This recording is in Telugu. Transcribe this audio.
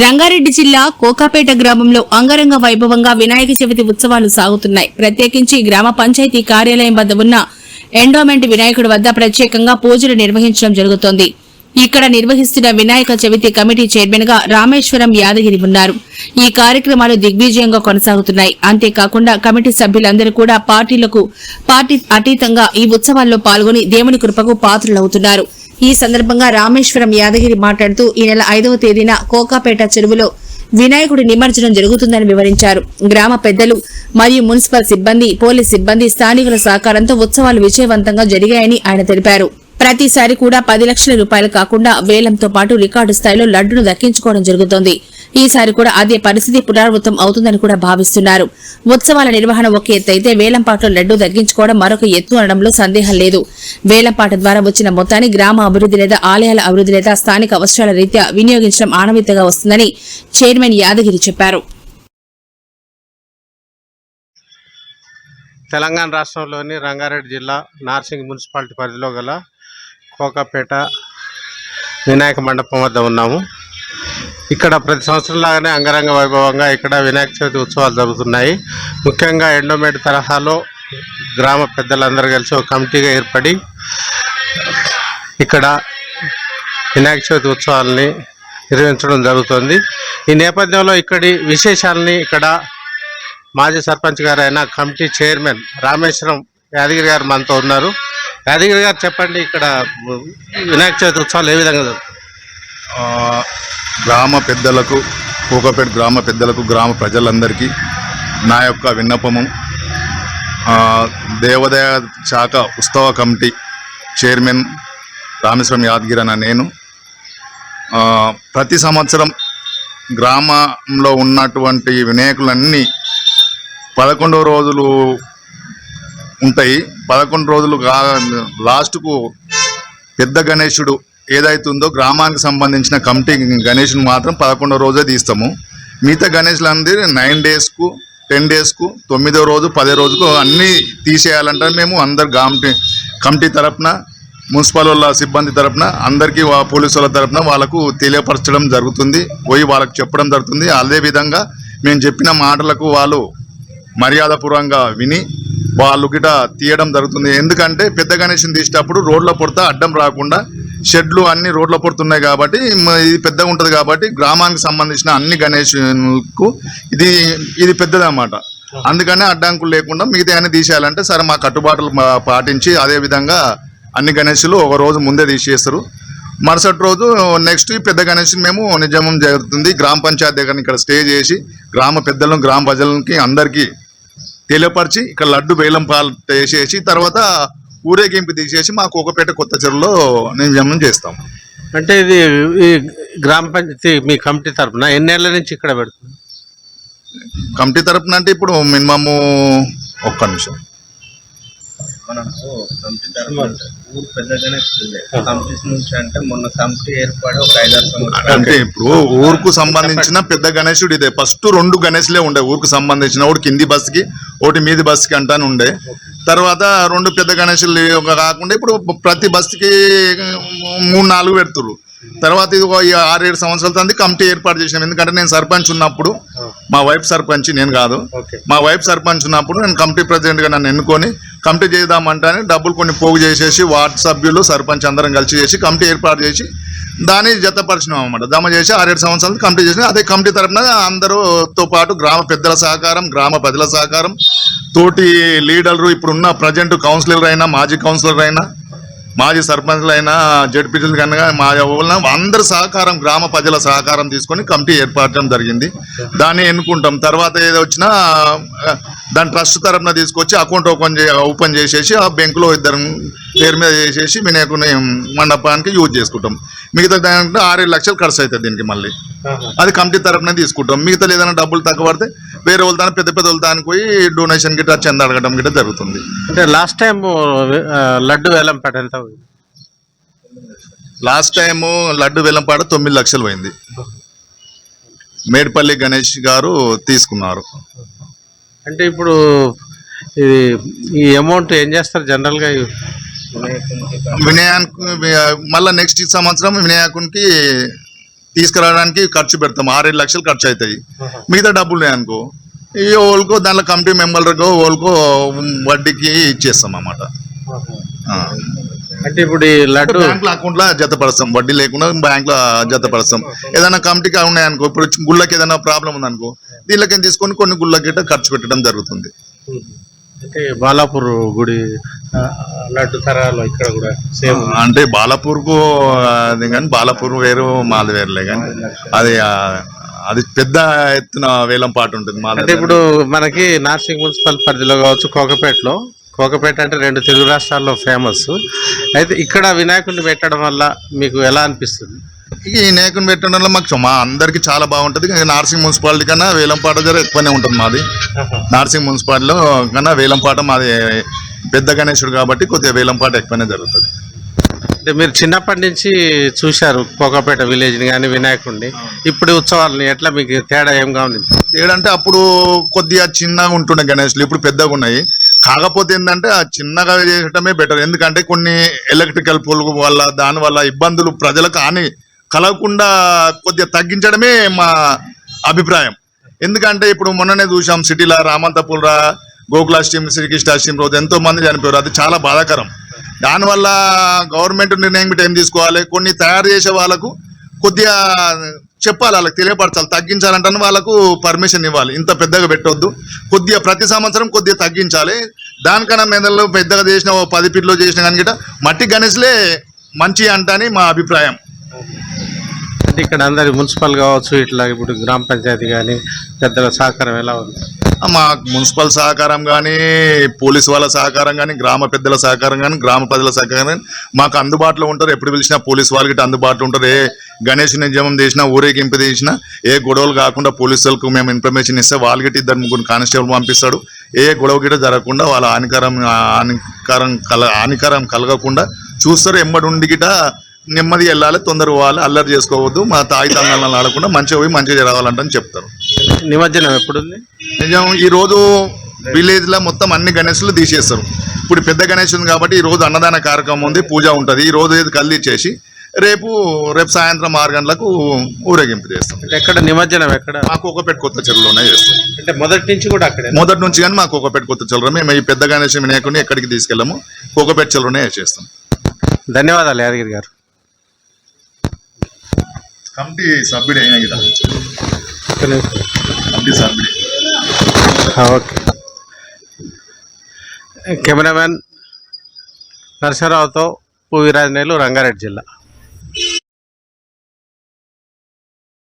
రంగారెడ్డి జిల్లా కోకాపేట గ్రామంలో అంగరంగ వైభవంగా వినాయక చవితి ఉత్సవాలు సాగుతున్నాయి. ప్రత్యేకించి గ్రామ పంచాయతీ కార్యాలయం వద్ద ఉన్న ఎండోమెంట్ వినాయకుడి వద్ద ప్రత్యేకంగా పూజలు నిర్వహించడం జరుగుతోంది. ఇక్కడ నిర్వహిస్తున్న వినాయక చవితి కమిటీ చైర్మన్గా రామేశ్వరం యాదగిరి ఉన్నారు. ఈ కార్యక్రమాలు దిగ్విజయంగా కొనసాగుతున్నాయి. అంతేకాకుండా కమిటీ సభ్యులందరూ కూడా పార్టీలకు పార్టీ అతీతంగా ఈ ఉత్సవాల్లో పాల్గొని దేవుని కృపకు పాత్రులవుతున్నారు. ఈ సందర్భంగా రామేశ్వరం యాదగిరి మాట్లాడుతూ ఈ నెల ఐదవ తేదీన కోకాపేట చెరువులో వినాయకుడి నిమజ్జనం జరుగుతుందని వివరించారు. గ్రామ పెద్దలు మరియు మున్సిపల్ సిబ్బంది పోలీస్ సిబ్బంది స్థానికుల సహకారంతో ఉత్సవాలు విజయవంతంగా జరిగాయని ఆయన తెలిపారు. ప్రతిసారి కూడా పది లక్షల రూపాయలు కాకుండా వేలంతో పాటు రికార్డు స్థాయిలో లడ్డును దక్కించుకోవడం జరుగుతోంది. ఈసారి కూడా అదే పరిస్థితి పునరావృతం అవుతుందని కూడా భావిస్తున్నారు. ఉత్సవాల నిర్వహణ ఒక ఎత్తు అయితే వేలంపాట్లో లడ్డు దగ్గించుకోవడం మరొక ఎత్తు అనడంలో సందేహం లేదు. వేలంపాట ద్వారా వచ్చిన మొత్తాన్ని గ్రామ అభివృద్ధి లేదా ఆలయాల అభివృద్ధి లేదా స్థానిక అవసరాల రీత్యా వినియోగించడం ఆనవితగా వస్తుందని చైర్మన్ యాదగిరి చెప్పారు. తెలంగాణ రాష్ట్రంలోని రంగారెడ్డి జిల్లా నార్సింగ్ మున్సిపాలిటీ పరిధిలో గల కోకాపేట వినాయక మండపం వద్ద ఉన్నాము. ఇక్కడ ప్రతి సంవత్సరం లాగానే అంగరంగ వైభవంగా ఇక్కడ వినాయక చవితి ఉత్సవాలు జరుగుతున్నాయి. ముఖ్యంగా ఎండోమేడ్ తరహాలో గ్రామ పెద్దలందరూ కలిసి ఒక కమిటీగా ఏర్పడి ఇక్కడ వినాయక చవితి ఉత్సవాలని నిర్వహించడం జరుగుతుంది. ఈ నేపథ్యంలో ఇక్కడి విశేషాలని ఇక్కడ మాజీ సర్పంచ్ గారు అయిన కమిటీ చైర్మన్ రామేశ్వరం యాదగిరి గారు మనతో ఉన్నారు. యాదగిరి గారు చెప్పండి ఇక్కడ వినాయక చవితి ఉత్సవాలు ఏ విధంగా గ్రామ పెద్దలకు కూకపేట గ్రామ పెద్దలకు గ్రామ ప్రజలందరికీ నా యొక్క విన్నపము. దేవదయ శాఖ ఉత్సవ కమిటీ చైర్మన్ రామేశ్వరం యాదగిరి అన్న నేను. ప్రతి సంవత్సరం గ్రామంలో ఉన్నటువంటి వినాయకులన్నీ పదకొండవ రోజులు ఉంటాయి. పదకొండు రోజులు లాస్ట్కు పెద్ద గణేశుడు ఏదైతుందో గ్రామానికి సంబంధించిన కమిటీ గణేషుని మాత్రం పదకొండో రోజే తీస్తాము. మిగతా గణేష్లు నైన్ డేస్కు టెన్ డేస్కు తొమ్మిదో రోజు పదే రోజుకు అన్నీ తీసేయాలంటే మేము అందరు కమిటీ కమిటీ తరపున మున్సిపల్ వాళ్ళ సిబ్బంది తరపున అందరికీ వా- పోలీసు వాళ్ళ తరపున వాళ్ళకు తెలియపరచడం జరుగుతుంది. పోయి వాళ్ళకి చెప్పడం జరుగుతుంది. అదేవిధంగా మేము చెప్పిన మాటలకు వాళ్ళు మర్యాదపూర్వంగా విని వాళ్ళు గిట తీయడం జరుగుతుంది. ఎందుకంటే పెద్ద గణేషుని తీసేటప్పుడు రోడ్ల పొడత అడ్డం రాకుండా షెడ్లు అన్ని రోడ్ల పొడుతున్నాయి కాబట్టి ఇది పెద్దగా ఉంటుంది కాబట్టి గ్రామానికి సంబంధించిన అన్ని గణేషులకు ఇది ఇది పెద్దదన్నమాట. అందుకనే అడ్డంకులు లేకుండా మిగతా అన్ని తీసేయాలంటే సరే మా కట్టుబాట్లు పాటించి అదే విధంగా అన్ని గణేషులు ఒక రోజు ముందే తీసేస్తారు. మరుసటి రోజు నెక్స్ట్ పెద్ద గణేషుని మేము నిజమం జరుగుతుంది. గ్రామ పంచాయతీ దగ్గర ఇక్కడ స్టే చేసి గ్రామ పెద్దలను గ్రామ ప్రజలకి అందరికీ తెలియపరిచి ఇక్కడ లడ్డు బేలం పాలు వేసేసి తర్వాత ఊరేగింపు తీసేసి మా కోకపేట కొత్త చెరువులో నిజమం చేస్తాం. అంటే ఇది ఈ గ్రామ పంచాయతీ మీ కమిటీ తరఫున ఎన్నేళ్ళ నుంచి ఇక్కడ పెడుతుంది కమిటీ తరపున అంటే ఇప్పుడు మినిమము ఒక్క నిమిషం. తరఫున ఊరు పెద్దగానే కమిటీస్ నుంచి అంటే మొన్న ఏర్పడి ఒక ఐదారు సంవత్సరాలు అంటే ఇప్పుడు ఊరుకు సంబంధించిన పెద్ద గణేశుడు ఇదే. ఫస్ట్ రెండు గణేష్లే ఉండే ఊరుకు సంబంధించిన. ఒకటి కింది బస్కి ఒకటి మీది బస్కి అంటాను ఉండే. తర్వాత రెండు పెద్ద గణేశులు ఒక కాకుండా ఇప్పుడు ప్రతి బస్కి మూడు నాలుగు పెడుతుర్రు. తర్వాత ఇది ఒక ఆరేడు సంవత్సరాల తర్వాత కమిటీ ఏర్పాటు చేసినాం. ఎందుకంటే నేను సర్పంచ్ ఉన్నప్పుడు మా వైఫ్ సర్పంచ్ నేను కాదు. మా వైఫ్ సర్పంచ్ ఉన్నప్పుడు నేను కమిటీ ప్రెసిడెంట్గా నన్ను ఎన్నుకొని కమిటీ చేద్దామంటానే డబ్బులు కొన్ని పోగు చేసేసి వార్డు సభ్యులు సర్పంచ్ అందరం కలిసి చేసి కమిటీ ఏర్పాటు చేసి దాన్ని జతపరిచినాం అనమాట దమ చేసి ఆరేడు సంవత్సరాలు కమిటీ చేసిన. అదే కమిటీ తరపున అందరూతో పాటు గ్రామ పెద్దల సహకారం గ్రామ ప్రజల సహకారం తోటి లీడర్లు ఇప్పుడున్న ప్రజెంట్ కౌన్సిలర్ అయినా మాజీ కౌన్సిలర్ అయినా మాజీ సర్పంచ్లు అయినా జడ్పీటీలు కనుక మా వలన అందరి సహకారం గ్రామ ప్రజల సహకారం తీసుకొని కమిటీ ఏర్పడటం జరిగింది. దాన్ని ఎన్నుకుంటాం. తర్వాత ఏదో వచ్చినా దాని ట్రస్ట్ తరపున తీసుకొచ్చి అకౌంట్ ఓపెన్ ఓపెన్ చేసేసి ఆ బ్యాంకులో ఇద్దరు పేరు మీద చేసేసి వినాయకుని మండపానికి యూజ్ చేసుకుంటాం. మిగతా దాంట్లో ఆరేడు లక్షలు ఖర్చు అవుతుంది దీనికి మళ్ళీ. అది కమిటీ తరపున తీసుకుంటాం. మిగతా ఏదైనా డబ్బులు తక్కువ పడితే వేరే వాళ్ళ దాని పెద్ద పెద్ద వాళ్ళ దానికి పోయి డొనేషన్ గిట్ట చంద అడగడం గిట్ట జరుగుతుంది. అంటే లాస్ట్ టైం లడ్డు వేలం పెట్ట ఎంత? లాస్ట్ టైము లడ్డు వెల్లంపాట తొమ్మిది లక్షలు పోయింది. మేడిపల్లి గణేష్ గారు తీసుకున్నారు. అంటే ఇప్పుడు ఇది ఈ అమౌంట్ ఏం చేస్తారు జనరల్గా వినాయకునికి వినాయకు మళ్ళీ నెక్స్ట్ సంవత్సరం వినాయకునికి తీసుకురావడానికి ఖర్చు పెడతాం. ఆరేడు లక్షలు ఖర్చు అవుతాయి. మిగతా డబ్బులు ఉన్నాయి అనుకో. ఈ ఓల్కో దాంట్లో కమిటీ మెంబర్లకు ఓల్కో వడ్డీకి ఇచ్చేస్తాం అన్నమాట. అంటే ఇప్పుడు ఈ లడ్డు బ్యాంక్లో అకౌంట్లో జతపరుస్తాం వడ్డీ లేకుండా బ్యాంక్లో జతపరుస్తాం ఏదైనా కమిటీకి ఉన్నాయనుకో ఇప్పుడు గుళ్ళకి ఏదైనా ప్రాబ్లం ఉందనుకో దీనిలోకి తీసుకొని కొన్ని గుళ్ళకి ఖర్చు పెట్టడం జరుగుతుంది. అంటే బాలాపూర్ గుడి లడ్డు తరాలు ఇక్కడ కూడా సేమ్ అంటే బాలాపూర్కు అది కానీ బాలాపూర్ వేరు మాది వేరులే కానీ అది అది పెద్ద ఎత్తున వేలం పాట ఉంటుంది మా అంటే ఇప్పుడు మనకి నార్సింగ్ మున్సిపల్ పరిధిలో కావచ్చు కోకపేటలో. కోకపేట అంటే రెండు తెలుగు రాష్ట్రాల్లో ఫేమస్ అయితే ఇక్కడ వినాయకుడిని పెట్టడం వల్ల మీకు ఎలా అనిపిస్తుంది? ఈ నేకుని పెట్టడం వల్ల మాకు మా అందరికి చాలా బాగుంటది. కానీ నార్సింగ్ మున్సిపాలిటీ కన్నా వేలంపాట జర ఎక్కువనే ఉంటుంది మాది. నార్సింగ్ మున్సిపాలిటీలో కన్నా వేలంపాట మాది పెద్ద గణేశుడు కాబట్టి కొద్దిగా వేలంపాట ఎక్కువనే జరుగుతుంది. అంటే మీరు చిన్నప్పటి నుంచి చూశారు కోకపేట విలేజ్ని కానీ వినాయకుడిని ఇప్పుడు ఉత్సవాలని ఎట్లా మీకు తేడా ఏం గమనించారు ఏడంటే అప్పుడు కొద్దిగా చిన్నగా ఉంటుండే గణేష్లు ఇప్పుడు పెద్దగా ఉన్నాయి. కాకపోతే ఏంటంటే ఆ చిన్నగా చేయటమే బెటర్ ఎందుకంటే కొన్ని ఎలక్ట్రికల్ పొలుగు వల్ల దాని వల్ల ఇబ్బందులు ప్రజలకు హాని కలగకుండా కొద్దిగా తగ్గించడమే మా అభిప్రాయం. ఎందుకంటే ఇప్పుడు మొన్ననే చూసాం సిటీలో రామంతపుర గోకులాష్టమి శ్రీకృష్ణాష్టమి రోజు ఎంతో మంది చనిపోయారు. అది చాలా బాధాకరం. దానివల్ల గవర్నమెంట్ నిర్ణయం పెట్టి ఏం తీసుకోవాలి? కొన్ని తయారు చేసే వాళ్ళకు కొద్దిగా చెప్పాలి వాళ్ళకి తెలియపరచాలి తగ్గించాలంటే వాళ్ళకు పర్మిషన్ ఇవ్వాలి. ఇంత పెద్దగా పెట్టొద్దు. కొద్దిగా ప్రతి సంవత్సరం కొద్దిగా తగ్గించాలి. దానికన్నా మెదళ్ళు పెద్దగా చేసిన ఓ పది ఫీట్లో చేసిన కానీ మట్టి గణేష్లే మంచి అంటని మా అభిప్రాయం. అంటే ఇక్కడ అందరి మున్సిపల్ కావచ్చు ఇట్లా ఇప్పుడు గ్రామ పంచాయతీ కానీ పెద్దల సహకారం ఎలా ఉంది? మా మున్సిపల్ సహకారం కానీ పోలీసు వాళ్ళ సహకారం కానీ గ్రామ పెద్దల సహకారం కానీ గ్రామ ప్రజల సహకారం కానీ మాకు అందుబాటులో ఉంటారు. ఎప్పుడు పిలిచినా పోలీసు వాళ్ళకి అందుబాటులో ఉంటారు. ఏ గణేష్ నిజమం చేసినా ఊరేగింపు చేసినా ఏ గొడవలు కాకుండా పోలీసులకు మేము ఇన్ఫర్మేషన్ ఇస్తే వాళ్ళకి ఇద్దరు ముగ్గురు కానిస్టేబుల్ పంపిస్తాడు. ఏ గొడవ గిట జరగకుండా వాళ్ళ హానికరం హానికరం కల హానికరం కలగకుండా చూస్తారు. ఎంబడి ఉండి గిట నెమ్మది వెళ్ళాలి తొందర పోవాలి అల్లరి చేసుకోవద్దు మా తాయి తంగాలను ఆడకుండా మంచిగా పోయి మంచిగా జరగాలంటని చెప్తారు. నిమజ్జనం ఎప్పుడుంది? నిజం ఈ రోజు విలేజ్లో మొత్తం అన్ని గణేషులు తీసేస్తారు. ఇప్పుడు పెద్ద గణేష్ ఉంది కాబట్టి ఈ రోజు అన్నదాన కార్యక్రమం ఉంది పూజ ఉంటది. ఈ రోజు ఇది కళ్ళు ఇచ్చేసి రేపు రేపు సాయంత్రం ఆరు గంటలకు ఊరేగింపు చేస్తాం. ఎక్కడ నిమజ్జనం ఎక్కడ? మాకు ఒకపేట కొత్త చెరువులోనే చేస్తాం. అంటే మొదటి నుంచి కూడా అక్కడే? మొదటి నుంచి కానీ మాకు ఒకపేట కొత్త చెరువు మేము ఈ పెద్ద గణేష్ వినాయకుడిని ఎక్కడికి తీసుకెళ్ళము ఒకపేట చెరువులోనే చేస్తాం. ధన్యవాదాలు యాదగిరి గారు. కమిటీ సభ్యుడు అయినా కదా కమిటీ సభ్యుడే. ఓకే. కెమెరామెన్ నరసరావుతో పువ్విరాజనేలు రంగారెడ్డి జిల్లా.